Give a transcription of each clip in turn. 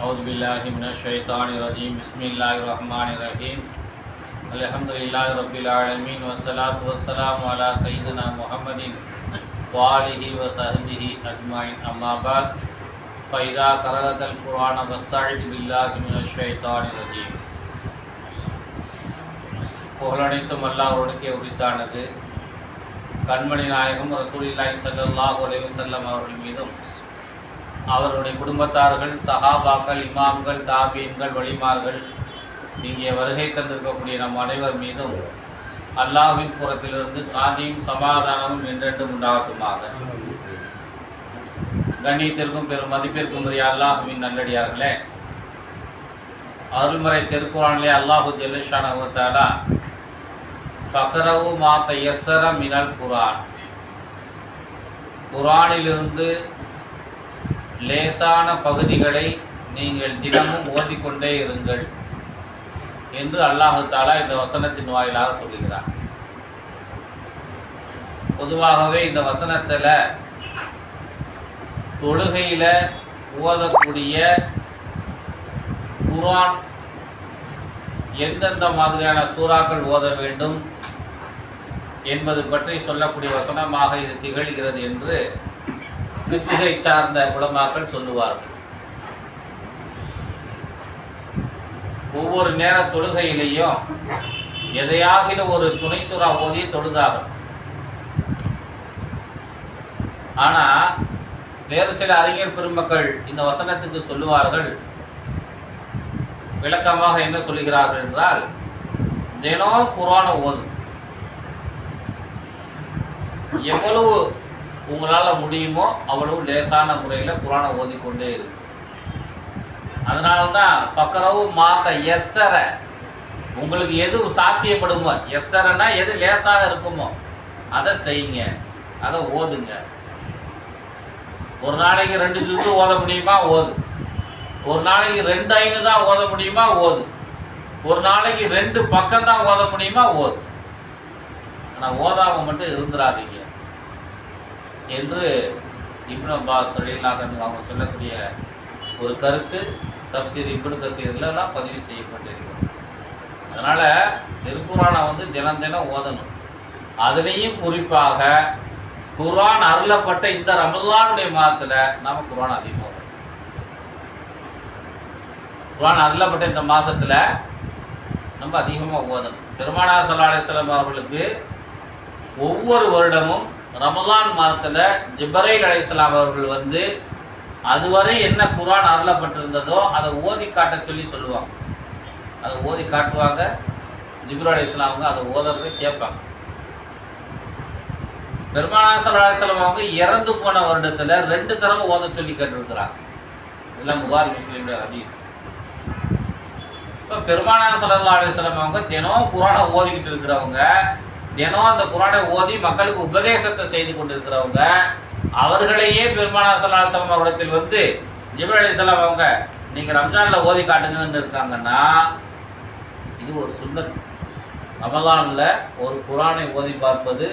أعوذ بالله من الشيطان الرجيم بسم الله الرحمن الرحيم الحمد لله رب العالمين والصلاة والسلام على سيدنا محمد وآله وصحبه أجمعين أما بعد فإذا قرأت القرآن فاستعذ بالله من الشيطان الرجيم புகழனைத்தும் அல்லாஹ்வுடைய உரித்தானது கண்மணி நாயகம் ரசூலில்லாஹி ஸல்லல்லாஹு அலைஹி வஸல்லம் அவர்கள் மீதும் அவருடைய குடும்பத்தார்கள் சஹாபாக்கள் இமாம்கள் தாபீன்கள் வழிமார்கள் இங்கே வருகை தந்திருக்கக்கூடிய நம் அனைவர் மீதும் அல்லாஹின் புறத்திலிருந்து சாந்தியும் சமாதானமும் என்றென்றும் உண்டாகட்டுமாக கண்ணியத்திற்கும் பெரும் மதிப்பிற்கும் உரிய அல்லாஹுவின் நல்லடியார்களே அருள்முறை திருக்குறானிலே அல்லாஹு ஜெல்லஷானவத்தாலா பக்கரவு மாத்த எஸ்ஸர மினல் குரான் குரானிலிருந்து லேசான பகுதிகளை நீங்கள் தினமும் ஓதிக்கொண்டே இருங்கள் என்று அல்லாஹு தாலா இந்த வசனத்தின் வாயிலாக சொல்கிறார் பொதுவாகவே இந்த வசனத்தில் தொழுகையில் ஓதக்கூடிய குரான் எந்தெந்த மாதிரியான சூறாக்கள் ஓத வேண்டும் என்பது பற்றி சொல்லக்கூடிய வசனமாக இது திகழ்கிறது என்று திக்குகை சார்ந்த உலமாக்கள் சொல்லுவார்கள். ஒவ்வொரு நேர தொழுகையிலையும் எதையாகிலும் ஒரு துணை சுறா ஓதி தொழுதார்கள். ஆனா வேறு சில அறிஞர் பெருமக்கள் இந்த வசனத்துக்கு சொல்லுவார்கள் விளக்கமாக என்ன சொல்லுகிறார்கள் என்றால் தினம் குரான ஓது எவ்வளவு உங்களால் முடியுமோ அவ்வளவு லேசான முறையில் குரானை ஓதிக்கொண்டே இருக்கு அதனால்தான் பக்கரவு மாத்த எஸ்ஸர. உங்களுக்கு எது சாத்தியப்படுமோ எஸ்ஸரனா எது லேசாக இருக்குமோ அதை செய்யுங்க. அதை ஓதுங்க. ஒரு நாளைக்கு ரெண்டு ஜூஸு ஓத முடியுமா? ஓது. ஒரு நாளைக்கு ரெண்டு ஐந்து தான் ஓத முடியுமா? ஓது. ஒரு நாளைக்கு ரெண்டு பக்கம் தான் ஓத முடியுமா? ஓது. ஆனால் ஓதாமல் மட்டும் இருந்துடாதீங்க என்று இப்னு அப்பாஸ் ரலியல்லாஹு அவங்க சொல்லக்கூடிய ஒரு கருத்து தப்சீர் இப்னு கசீர்லாம் பதிவு செய்யப்பட்டிருக்கிறது. அதனால் திருக்குறானை வந்து தினம் தினம் ஓதணும். அதுலேயும் குறிப்பாக குர்ஆன் அருளப்பட்ட இந்த ரமலானுடைய மாதத்தில் நாம் குர்ஆன் அதிகமாக குரான் குர்ஆன் அருளப்பட்ட இந்த மாதத்தில் நம்ம அதிகமாக ஓதணும். திருமணா சல்லா அலிஸ்லாம் அவர்களுக்கு ஒவ்வொரு வருடமும் ரமலான் மாதத்துல ஜிப்ரேல் அலைஹிஸ்ஸலாம் அவர்கள் வந்து அதுவரை என்ன குரான் அருளப்பட்டிருந்ததோ அதை ஓதி காட்ட சொல்லி சொல்லுவாங்க. அதை ஓதி காட்டுவாங்க. ஜிப்ரல் அலைஹிஸ்ஸலாம் அவங்க அதை ஓதுறதை கேட்பாங்க. பெருமானா சல்லா அலிஸ்லாம் அவங்க இறந்து போன வருடத்துல ரெண்டு தடவை ஓத சொல்லி கேட்டிருக்கிறாங்க. இதெல்லாம் முகார் முஸ்லீமுடைய ஹதீஸ். இப்போ பெருமானா சல்லா அலிஸ்லாம் அவங்க தினம் குரானை ஓதிக்கிட்டு இருக்கிறவங்க தினம் அந்த குரானை ஓதி மக்களுக்கு உபதேசத்தை செய்து கொண்டிருக்கிறவங்க அவர்களையே பெருமானா சல்லாசலம் அலிஸ்லாம் அவரிடத்தில் வந்து ஜிபர் அலிஸ்லாம் அவங்க நீங்க ரம்ஜான்ல ஓதி காட்டுங்கன்னு இருக்காங்கன்னா இது ஒரு சுண்ணத் ரமதான்ல ஒரு குரானை ஓதி பார்ப்பது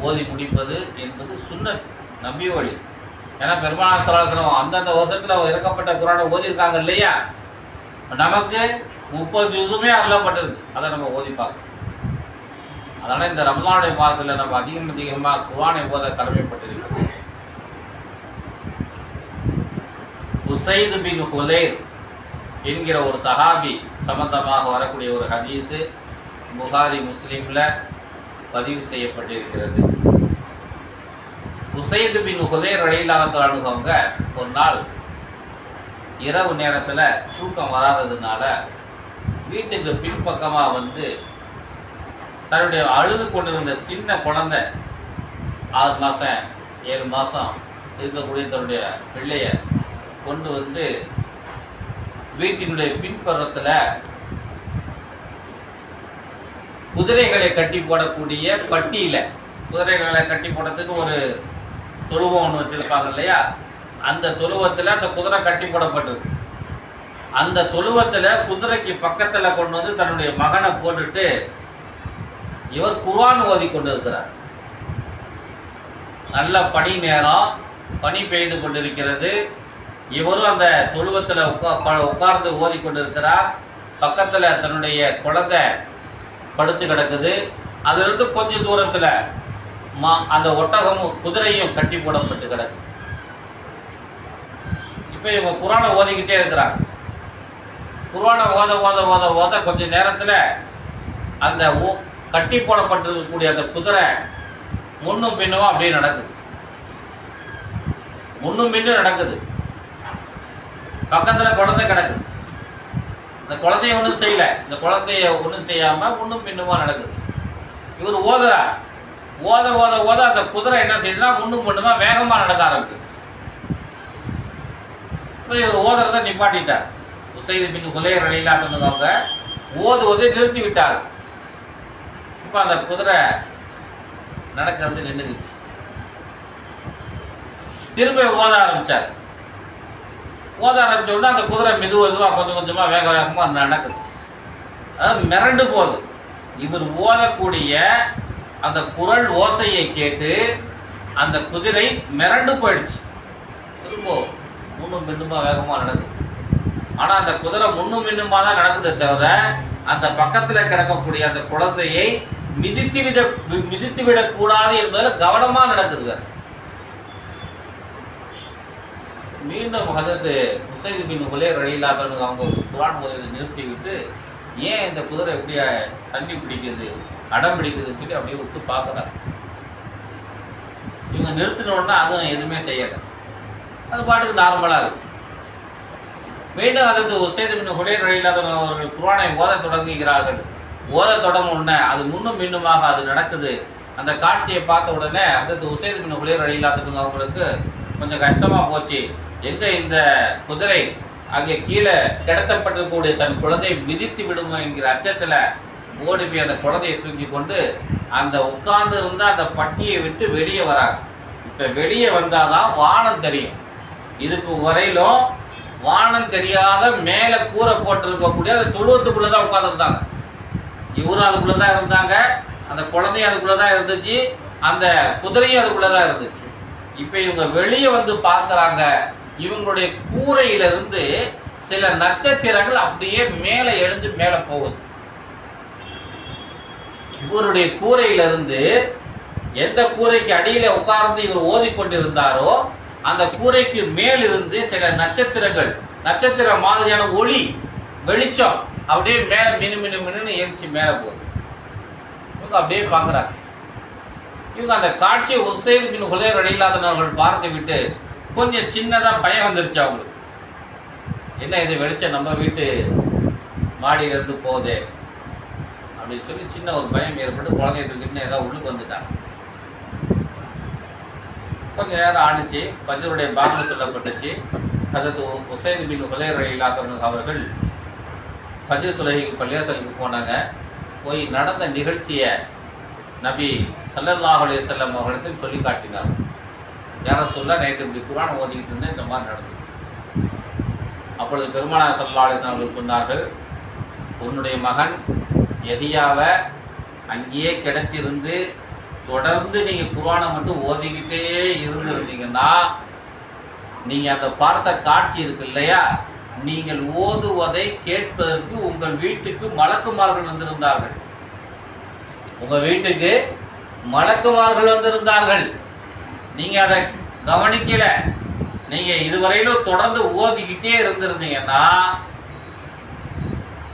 ஓதி முடிப்பது என்பது சுண்ணத் நம்பி வழி. ஏன்னா பெருமானா சலாசலம் அந்தந்த வருஷத்துல இறக்கப்பட்ட குரானை ஓதி இருக்காங்க இல்லையா? நமக்கு முப்பது ஜூஸுமே அருளப்பட்டிருக்கு. அதை நம்ம ஓதி பார்க்கணும். அதனால இந்த ரமலானுடைய மாதத்தில் நம்ம அதிகம் அதிகமாக குரானை போத கடமைப்பட்டிருக்கிறோம். உசைது பின் ஹுலேர் என்கிற ஒரு சஹாபி சம்பந்தமாக வரக்கூடிய ஒரு ஹதீஸு புகாரி முஸ்லீமில் பதிவு செய்யப்பட்டிருக்கிறது. உசைது பின் ஹுலேர் அடையிலாக அணுகவங்க ஒரு நாள் இரவு நேரத்தில் தூக்கம் வராததுனால வீட்டுக்கு பின்பக்கமாக வந்து தன்னுடைய அழுது கொண்டிருந்த சின்ன குழந்தை ஆறு மாசம் ஏழு மாசம் இருக்கக்கூடிய தன்னுடைய பிள்ளைய கொண்டு வந்து வீட்டினுடைய பின்புறத்துல குதிரைகளை கட்டி போடக்கூடிய பட்டியில குதிரைகளை கட்டி போடுறதுக்கு ஒரு தொழுவம் ஒன்று வச்சிருப்பாங்க இல்லையா? அந்த தொழுவத்துல அந்த குதிரை கட்டி போடப்பட்டிருக்கு அந்த தொழுவத்துல குதிரைக்கு பக்கத்துல கொண்டு வந்து தன்னுடைய மகனை போட்டுட்டு இவர் குர்வான் ஓதி கொண்டிருக்கிறார். நல்ல பனி நேரம் பனி பெய்து கொண்டிருக்கிறது. இவரும் அந்த தொழுவத்தில் ப- உட்கார்ந்து ஓதி கொண்டிருக்கிறார். பக்கத்தில் தன்னுடைய குழந்தை படுத்து கிடக்குது. அதிலிருந்து கொஞ்ச தூரத்தில் மா அந்த ஒட்டகமும் குதிரையும் கட்டி போடப்பட்டு கிடக்கு. இப்போ இவங்க குரானை ஓதிக்கிட்டே இருக்கிறாங்க. குரானை ஓத ஓத ஓத ஓத கொஞ்ச நேரத்தில் அந்த கட்டி போடப்பட்டிருக்கக்கூடிய அந்த குதிரை முன்னும் பின்னும் அப்படியே நடக்குது. முன்னும் பின்னும் நடக்குது. பக்கத்தில் குழந்தை கிடக்குது இந்த குழந்தைய ஒன்றும் செய்யல. இந்த குழந்தைய ஒன்றும் செய்யாம முன்னும் பின்னுமா நடக்குது. இவர் ஓதுறா. ஓத ஓத ஓத அந்த குதிரை என்ன செய்யுதுன்னா முன்னும் பின்னுமா வேகமா நடக்க ஆரம்பிச்சு இவர் ஓதுறத நிப்பாட்டிட்டார். உசைது பின் குலையர் அடையிலான்னு அவங்க ஓதுவதை நிறுத்தி விட்டார் இப்போ அந்த குதிரை நடக்கிறது நின்றுச்சு திரும்ப ஓத ஆரம்பிச்சார். ஓத ஆரம்பிச்ச உடனே அந்த குதிரை மெதுவெதுவாக கொஞ்சம் கொஞ்சமா வேக வேகமா நடக்குது. அதாவது மிரண்டு போகுது. இவர் ஓதக்கூடிய அந்த குரல் ஓசையை கேட்டு அந்த குதிரை மிரண்டு போயிடுச்சு. திரும்ப முன்னும் பின்னுமா வேகமாக நடக்குது. ஆனால் அந்த குதிரை முன்னும் பின்னுமா தான் நடக்குதே தவிர அந்த பக்கத்துல கிடக்கக்கூடிய அந்த குழந்தையை மிதித்து விட மிதித்து விடக் கூடாது என்பதில் கவனமா நடக்குதுங்க. மீண்டும் ஹதரத்து உசைது பின் உலேர் ரயிலாதவங்க அவங்க குரான் முதலில் நிறுத்தி விட்டு ஏன் இந்த குதிரை எப்படி சண்டி பிடிக்குது அடம் பிடிக்குதுன்னு சொல்லி அப்படியே விட்டு பார்க்குறாங்க. இவங்க நிறுத்தினோடனே அதுவும் எதுவுமே செய்யலை. அது பாட்டுக்கு நார்மலாக இருக்கு. மீண்டும் அதற்கு உசைது பின் ஹுலேர் ரயிலாதவங்க அவர்கள் குரானை ஓத தொடங்குகிறார்கள். ஓத தொடங்கும் உடனே அது முன்னும் மின்னுமாக அது நடக்குது. அந்த காட்சியை பார்த்த உடனே அதற்கு உசைது பின் உளியர் ரயிலாதவங்க அவங்களுக்கு கொஞ்சம் கஷ்டமாக போச்சு. எங்க இந்த குதிரை அங்கே கீழே கிடத்தப்பட்டிருக்கக்கூடிய தன் குழந்தையை மிதித்து விடுமோ என்கிற அச்சத்தில் ஓடி போய் அந்த குழந்தையை தூக்கி கொண்டு அந்த உட்கார்ந்து இருந்தால் அந்த பட்டியை விட்டு வெளியே வராங்க. இப்போ வெளியே வந்தாதான் வானம் தெரியும். இதுக்கு வரையிலும் வானம் தெரியாத மேலே கூரை போட்டிருக்கக்கூடிய அந்த தொழுவத்துக்குள்ளதான் உட்கார்ந்துருந்தாங்க. இவரும் அதுக்குள்ளதான் இருந்தாங்க. அந்த குழந்தையும் அதுக்குள்ளதான் இருந்துச்சு. அந்த குதிரையும் அதுக்குள்ளதான் இருந்துச்சு. இப்போ இவங்க வெளியே வந்து பார்க்குறாங்க. இவங்களுடைய கூரையிலிருந்து சில நட்சத்திரங்கள் அப்படியே மேலே எழுந்து மேலே போகுது. இவருடைய கூரையிலிருந்து எந்த கூரைக்கு அடியில உட்கார்ந்து இவர் ஓதிக்கொண்டிருந்தாரோ அந்த கூரைக்கு மேலிருந்து சில நட்சத்திரங்கள் நட்சத்திர மாதிரியான ஒளி வெளிச்சம் அப்படியே மேலே மினு மினு மினுன்னு எரிச்சு மேலே போகுது. இவங்க அப்படியே பார்க்குறாங்க இவங்க அந்த காட்சியை உசைது பின் ஹுலேர் அடையில்லாதவர்கள் பார்த்து விட்டு கொஞ்சம் சின்னதாக பயம் வந்துருச்சு அவங்களுக்கு. என்ன இது வெளிச்சம் நம்ம வீட்டு மாடியிலிருந்து இருந்து போகுதே? அப்படின்னு சொல்லி சின்ன ஒரு பயம் ஏற்பட்டு குழந்தைய தூக்கிட்டு ஏதாவது உள்ளுக்கு வந்துட்டாங்க. கொஞ்ச நேரம் ஆணிச்சு பஜருடைய பாகம் சொல்லப்பட்டுச்சு. அதற்கு உசைது பின் ஹுலேர் இல்லாதவர்கள் அவர்கள் பஜர் துலகிக்கு பள்ளியாசலுக்கு போனாங்க. போய் நடந்த நிகழ்ச்சியை நபி சல்லல்லாஹ் அலி செல்லம் அவர்களுக்கு சொல்லி காட்டினார் யார சொல்ல நைட்டு இப்படி குரான் ஓதிக்கிட்டு இருந்தேன் இந்த மாதிரி நடந்துச்சு. அப்பொழுது பெருமானா சல்லா அலைஹி அவர்கள் சொன்னார்கள் உன்னுடைய மகன் எதியாவை அங்கேயே கிடத்திருந்து தொடர்ந்து நீங்கள் குரானை மட்டும் ஓதிக்கிட்டே இருந்திருந்தீங்கன்னா நீங்கள் அந்த பார்த்த காட்சி இருக்கு இல்லையா? நீங்கள் ஓதுவதை கேட்பதற்கு உங்கள் வீட்டுக்கு மலக்குமார்கள் வந்திருந்தார்கள். உங்க வீட்டுக்கு மலக்குமார்கள் வந்திருந்தார்கள். நீங்க அதை கவனிக்கல. நீங்க இதுவரையிலும் தொடர்ந்து ஓதிக்கிட்டே இருந்திருந்தீங்கன்னா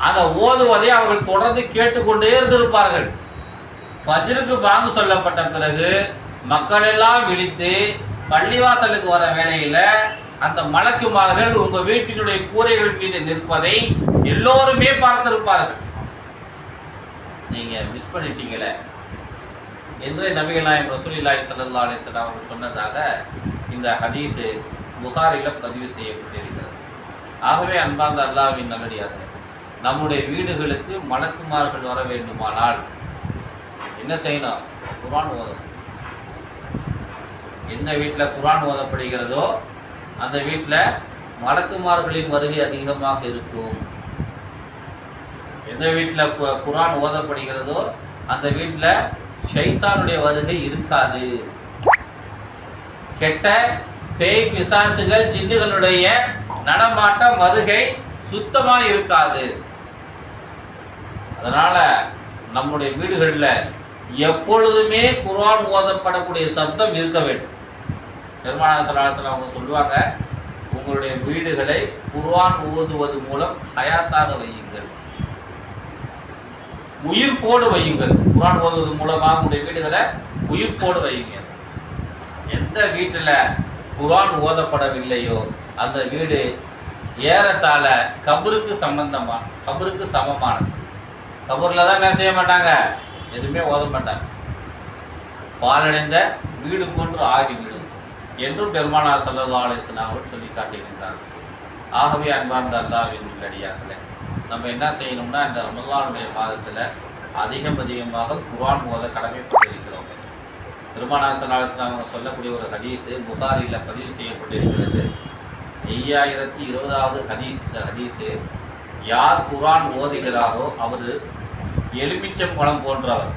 அந்த ஓதுவதை அவர்கள் தொடர்ந்து கேட்டுக்கொண்டே இருந்திருப்பார்கள். ஃபஜ்ருக்கு பாங்கு சொல்லப்பட்ட பிறகு மக்கள் எல்லாம் விழித்து பள்ளிவாசலுக்கு வர வேளையில அந்த மலக்குமார்கள் உங்க வீட்டினுடைய கூரைகள் மீது நிற்பதை எல்லோருமே பார்த்திருப்பார்கள். நீங்க மிஸ் பண்ணிட்டீங்களே. என்று நபிகள் நாயம் ரசூலில்லாஹி ஸல்லல்லாஹு அலைஹி அவர்கள் சொன்னதாக இந்த ஹதீஸ் புகாரில பதிவு செய்யப்பட்டிருக்கிறது. ஆகவே அன்பார்ந்த அல்லாவின் நல்லடியார்களே நம்முடைய வீடுகளுக்கு மலக்குமார்கள் வர வேண்டுமானால் என்ன செய்யணும்? குரான் ஓதணும். எந்த வீட்டில் குரான் ஓதப்படுகிறதோ அந்த வீட்டில் மலக்குமார்களின் வருகை அதிகமாக இருக்கும். எந்த வீட்டில் குரான் ஓதப்படுகிறதோ அந்த வீட்டில் ஷைத்தானுடைய வருகை இருக்காது. கெட்ட பேய் பிசாசுகள் ஜின்னுகளுடைய நடமாட்டம் வருகை சுத்தமா இருக்காது. அதனால நம்முடைய வீடுகளில் எப்பொழுதுமே குரான் ஓதப்படக்கூடிய சப்தம் இருக்க வேண்டும். பெருமானாசலாசலம் அவங்க சொல்லுவாங்க உங்களுடைய வீடுகளை குர்வான் ஓதுவது மூலம் ஹயாத்தாக வையுங்கள். உயிர் போடு வையுங்கள். குர்வான் ஓதுவது மூலமாக உங்களுடைய வீடுகளை உயிர்ப்போடு வையுங்க எந்த வீட்டுல குர்வான் ஓதப்படவில்லையோ அந்த வீடு ஏறத்தாழ கபருக்கு சம்பந்தமா கபருக்கு சமமானது. கபூரில் தான் என்ன செய்ய மாட்டாங்க? எதுவுமே ஓத மாட்டாங்க. பாலடைந்த வீடு போன்று ஆகிவிடும். என்றும் பெருமானார் சல்லா அலிஸ்லாம் அவர்கள் சொல்லி காட்டுகின்றார். ஆகவே அன்பார்ந்த அல்லாவின் அடியார்களே நம்ம என்ன செய்யணும்னா இந்த ரமலானுடைய மாதத்தில் அதிகம் அதிகமாக குரான் மோத கடமைப்பட்டிருக்கிறோம். பெருமானார் சல்லா அலிஸ்லாம் அவங்க சொல்லக்கூடிய ஒரு ஹதீஸ் புகாரியில் பதிவு செய்யப்பட்டிருக்கிறது. ஐயாயிரத்தி இருபதாவது ஹதீஸ் இந்த ஹதீஸு யார் குரான் ஓதுகிறாரோ அவர் எலுமிச்சம் பழம் போன்றவர்.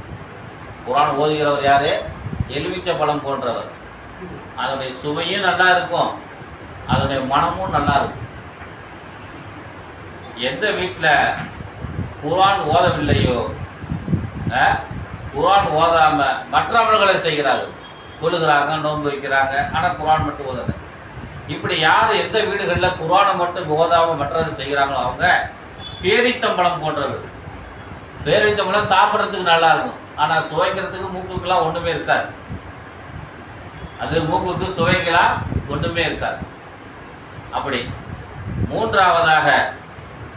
குரான் ஓதுகிறவர் யாரு? எலுமிச்சை பழம் போன்றவர். அதனுடைய சுவையும் நல்லா இருக்கும். அதனுடைய மனமும் நல்லா இருக்கும். எந்த வீட்டில் குரான் ஓதவில்லையோ குரான் ஓதாமல் ஓதாம மற்ற அமல்களை செய்கிறார்கள். கொழுகிறாங்க நோன்பு வைக்கிறாங்க ஆனால் குரான் மட்டும் ஓதலை. இப்படி யார் எந்த வீடுகளில் குரானை மட்டும் ஓதாம மற்றது செய்கிறாங்களோ அவங்க பேரித்தம்பழம் போன்றது. பேரித்தம்பழம் சாப்பிட்றதுக்கு நல்லா இருக்கும். ஆனால் சுவைக்கிறதுக்கு மூக்குக்கெல்லாம் ஒன்றுமே இருக்காது. அது மூக்குக்கு சுவைக்கலாம் ஒன்றுமே இருக்காது. அப்படி மூன்றாவதாக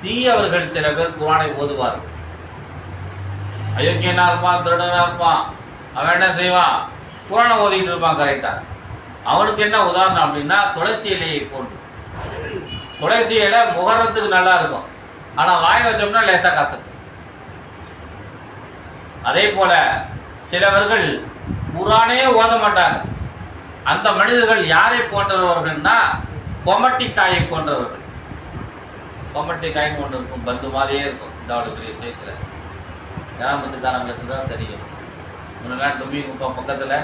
தீயவர்கள் சில பேர் குரானை ஓதுவார்கள். அயோக்கியனா இருப்பான் திருடனா இருப்பான் அவன் என்ன செய்வான் குரானை ஓதிக்கிட்டு இருப்பான் கரெக்டா அவனுக்கு என்ன உதாரணம் அப்படின்னா துளசி இலையை போன்று. துளசி இலை முகரத்துக்கு நல்லா இருக்கும். ஆனா வாய் வச்சோம்னா லேசா காசு அதே போல சிலவர்கள் குரானே ஓத மாட்டாங்க. அந்த மனிதர்கள் யாரை போன்றவர்கள்னா கொமட்டிக்காயை போன்றவர்கள். கொமட்டிக்காய் கொண்டு இருக்கும் பந்து மாதிரியே இருக்கும். இந்த அவ்வளோ பெரிய சைஸில் கிராமத்துக்காரங்களுக்கு தான் தெரியும். முன்னெல்லாம் தும்பி குப்பம் பக்கத்தில்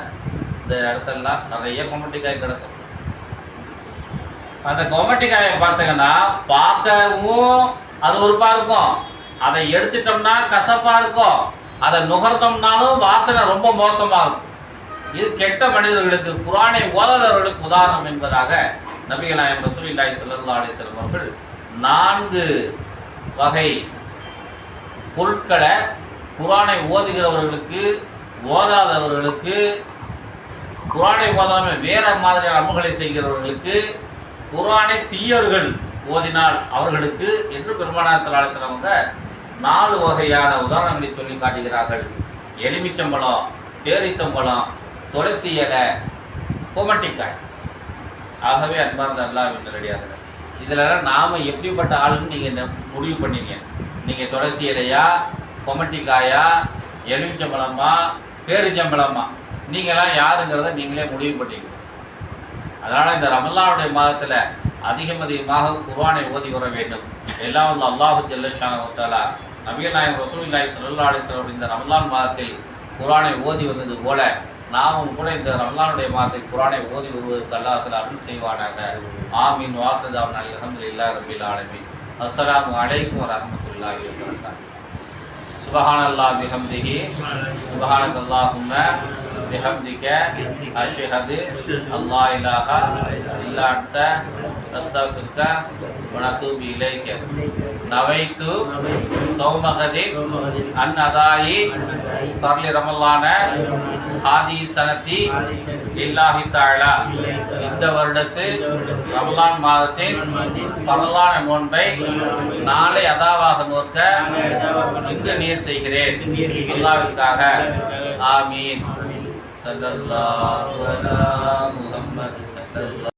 இந்த இடத்துலலாம் நிறைய கொமட்டிக்காய் கிடக்கும். அந்த கொமட்டிக்காயை பார்த்தீங்கன்னா பார்க்கவும் அது உறுப்பாக இருக்கும். அதை எடுத்துட்டோம்னா கசப்பாக இருக்கும். அதை நுகர்த்தோம்னாலும் வாசனை ரொம்ப மோசமாக இருக்கும். இது கெட்ட மனிதர்களுக்கு புராணை ஓதாதவர்களுக்கு உதாரணம் என்பதாக நபிகளாயம் ரசூலில்லாய் ரசூலில்லாஹி ஸல்லல்லாஹு அலைஹி அவர்கள் நான்கு வகை பொருட்களை குரானை ஓதுகிறவர்களுக்கு ஓதாதவர்களுக்கு குரானை ஓதாமல் வேற மாதிரியான அமுகளை செய்கிறவர்களுக்கு குரானை தீயவர்கள் ஓதினால் அவர்களுக்கு என்று பெருமானார் சலாசலம் அவங்க நாலு வகையான உதாரணங்களை சொல்லி காட்டுகிறார்கள். எலுமிச்சம்பழம் பேரித்தம்பழம் துளசி இலை பொமட்டிக்காய். ஆகவே அன்பார்ந்த அல்லாவின் நல்லடியார்கள் இதில் நாம எப்படிப்பட்ட ஆளுன்னு நீங்கள் இந்த முடிவு பண்ணீங்க. நீங்கள் துளசி இலையா கொமட்டிக்காயா எலுமிச்சம்பழமா பேரிச்சம்பழமா? நீங்களாம் யாருங்கிறத நீங்களே முடிவு பண்ணிக்கணும். அதனால் இந்த ரமலானுடைய மாதத்தில் அதிகம் அதிகமாக குர்வானை ஓதி வர வேண்டும். எல்லாம் வந்து அல்லாஹு ஜல்லஷானா நபிகள் நாயகம் ரசூல் நாயக் சல்லா வஸல்லம் இந்த ரமலான் மாதத்தில் குரானை ஓதி வந்தது போல நாமும் கூட இந்த ரம்லானுடைய மாதத்தை குரானை ஓதி வருவதற்கு அல்லாஹ்ல அருள் செய்வானாக. ஆமீன். வாசதாம் அல்ஹம்துலில்லாஹி ரபில் ஆலமி அஸ்லாம் அலைக்கும் வரஹ்மத்துல்லாஹி வபரகாத்துஹு சுபஹானல்லாஹ் பிஹம்திஹி சுபஹானக்கல்லாஹும்ம பிஹம்திக அஷ்ஹது அல்லா இலாஹா இல்லா அன்த அஸ்தக்ஃபிருக வ நதூபு இலைக நவைத்து சௌமகதி அன் அதாயி பர்லி ரமலான ஹாதி சனத்தி இல்லாஹி தாழா இந்த வருடத்து ரமலான் மாதத்தின் பரலான நோன்பை நாளை அதாவாக நோக்க இன்று நீர் செய்கிறேன். அல்லாவிற்காக. ஆமீன். சல்லல்லாஹு அலா முஹம்மது சல்லல்லாஹு